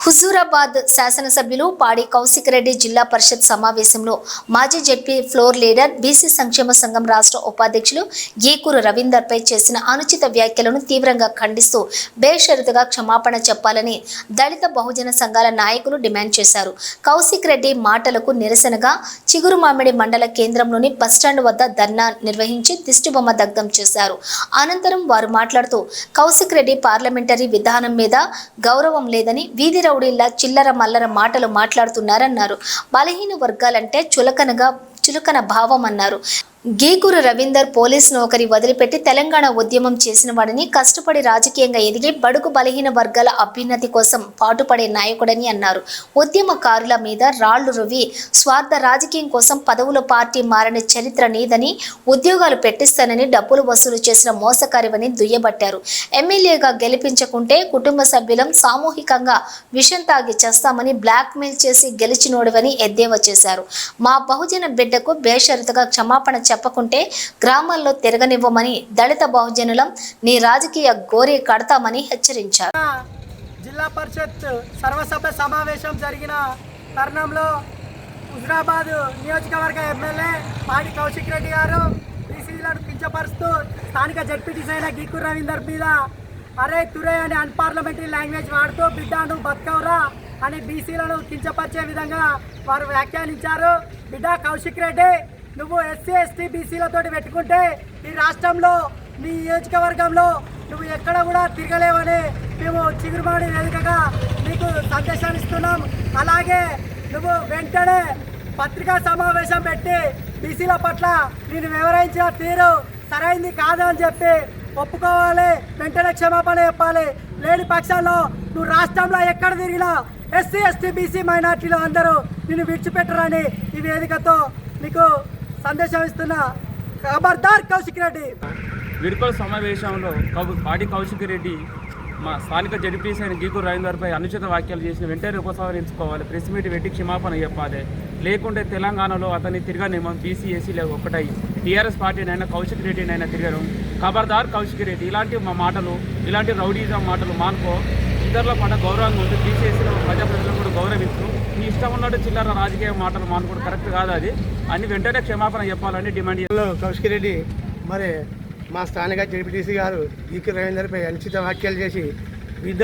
హుజూరాబాద్ శాసనసభ్యులు పాడి కౌశిక్ రెడ్డి జిల్లా పరిషత్ సమావేశంలో మాజీ జెడ్పీ ఫ్లోర్ లీడర్ బీసీ సంక్షేమ సంఘం రాష్ట్ర ఉపాధ్యక్షులు గీకూరు రవీందర్పై చేసిన అనుచిత వ్యాఖ్యలను తీవ్రంగా ఖండిస్తూ బేషరతుగా క్షమాపణ చెప్పాలని దళిత బహుజన సంఘాల నాయకులు డిమాండ్ చేశారు. కౌశిక్ రెడ్డి మాటలకు నిరసనగా చిగురుమామిడి మండల కేంద్రంలోని బస్టాండ్ వద్ద ధర్నా నిర్వహించి దిష్టిబొమ్మ దగ్ధం చేశారు. అనంతరం వారు మాట్లాడుతూ కౌశిక్ రెడ్డి పార్లమెంటరీ విధానం మీద గౌరవం లేదని వీధి రౌడీల్లా చిల్లర మల్లర మాటలు మాట్లాడుతున్నారన్నారు. బలహీన వర్గాలంటే చులకనగా చులకన భావం అన్నారు గీకూరు రవీందర్ పోలీస్ నౌకరి వదిలిపెట్టి తెలంగాణ ఉద్యమం చేసిన వాడిని కష్టపడి రాజకీయంగా ఎదిగి బడుగు బలహీన వర్గాల అభ్యున్నతి కోసం పాటుపడే నాయకుడని అన్నారు. ఉద్యమకారుల మీద రాళ్ళు రువి స్వార్థ రాజకీయం కోసం పదవుల పార్టీ మారని చరిత్ర నీదని ఉద్యోగాలు పెట్టిస్తానని డబ్బులు వసూలు చేసిన మోసకారివని దుయ్యబట్టారు. ఎమ్మెల్యేగా గెలిపించకుంటే కుటుంబ సభ్యులం సామూహికంగా విషం తాగి చేస్తామని బ్లాక్మెయిల్ చేసి గెలిచినోడవని ఎద్దేవా చేశారు. మా బహుజన బిడ్డకు బేషరతుగా క్షమాపణ చెప్పకుంటే గ్రామాల్లో తిరగనివ్వమని దళిత బహుజనులం నీ రాజకీయ గోరి కడతామని హెచ్చరించారు. జిల్లా పరిషత్ సర్వసభ్య సమావేశం జరిగిన తరుణంలో హుజరాబాద్ నియోజకవర్గ ఎమ్మెల్యే పాడి కౌశిక్ రెడ్డి గారు బీసీలను కించపరుస్తూ స్థానిక జడ్పీటీసీ అయిన గీకూర్ రవీందర్ మీద అరే తురే అని అన్పార్లమెంటరీ లాంగ్వేజ్ వాడుతూ బిడ్డాను బతకవరా అని బీసీలను కించపరిచే విధంగా వారు వ్యాఖ్యానించారు. బిడ్డ కౌశిక్ రెడ్డి నువ్వు ఎస్సీ ఎస్టీ బీసీలతో పెట్టుకుంటే ఈ రాష్ట్రంలో నీ నియోజకవర్గంలో నువ్వు ఎక్కడ కూడా తిరగలేవని మేము చిగురుమాడి వేదికగా నీకు సందేశాన్ని ఇస్తున్నాం. అలాగే నువ్వు వెంటనే పత్రికా సమావేశం పెట్టి బీసీల పట్ల నేను వివరించిన తీరు సరైంది కాదని చెప్పి ఒప్పుకోవాలి వెంటనే క్షమాపణ చెప్పాలి. లేని పక్షాల్లో నువ్వు రాష్ట్రంలో ఎక్కడ తిరిగినా ఎస్సీ ఎస్టీ బీసీ మైనార్టీలు అందరూ నిన్ను విడిచిపెట్టరని ఈ వేదికతో నీకు సందేశం ఇస్తున్న ఖబర్దార్ కౌశిక్ రెడ్డి. విడుకల సమావేశంలో కౌ పాడి కౌశిక్ రెడ్డి మా స్థానిక జడ్పీసీ అయిన గీకూరు రవీందర్పై అనుచిత వ్యాఖ్యలు చేసిన వెంటనే ఉపసంహరించుకోవాలి. ప్రెస్ మీట్ పెట్టి క్షమాపణ చెప్పాలి. లేకుంటే తెలంగాణలో అతన్ని తిరగనేమో బీసీ ఒకటై. టీఆర్ఎస్ పార్టీనైనా కౌశిక్ రెడ్డినైనా తిరగరు ఖబర్దార్ కౌశిక్ రెడ్డి. ఇలాంటి మా మాటలు ఇలాంటి రౌడీజం మాటలు మానుకో. ఇద్దరిలో పట్ల గౌరవంగా ఉంది బీసీ ఎస్సీల ప్రజాప్రతినిధులు కూడా గౌరవిస్తూ నీ ఇష్టం ఉన్నట్టు చిల్లర రాజకీయ మాటలు మానుకోవడం కరెక్ట్ కాదు అది. అన్ని వెంటనే క్షమాపణ చెప్పాలని డిమాండ్లో కౌశిక్ రెడ్డి. మరి మా స్థానిక జడ్పీటీసీ గారు ఈకి రవీందర్పై అనుచిత వ్యాఖ్యలు చేసి బిడ్డ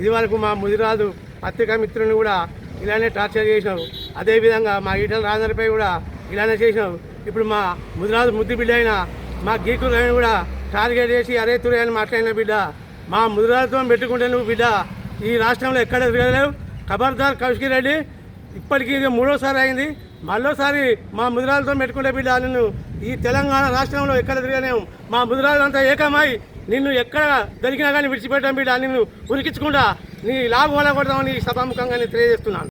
ఇది వరకు మా ముదిరాజు పత్రికా మిత్రుని కూడా ఇలానే టార్చర్ చేసినావు అదేవిధంగా మా ఈటల రాజందర్పై కూడా ఇలానే చేసినావు ఇప్పుడు మా ముదిరాజు ముద్దు బిడ్డ అయిన మా గీకు కూడా టార్గెట్ చేసి అరే తురే అని మాట్లాడిన బిడ్డ. మా ముదిరాజుతో పెట్టుకుంటే నువ్వు బిడ్డ. ఈ రాష్ట్రంలో ఎక్కడ తిరగలేవు. ఖబర్దార్ కౌశిక్ రెడ్డి ఇప్పటికీ ఇది మూడోసారి అయింది. మళ్ళోసారి మా ముదిరాలతో పెట్టుకుంటే బిడ్డ నిన్ను ఈ తెలంగాణ రాష్ట్రంలో ఎక్కడ తిరగలేము మా ముదిరాలంతా ఏకమై నిన్ను ఎక్కడ దొరికినా కానీ విడిచిపెట్టాం బిడ్డ నిన్ను ఉరికించకుండా నీ లాభం వల్ల కొడదామని సభాముఖంగా నేను తెలియజేస్తున్నాను.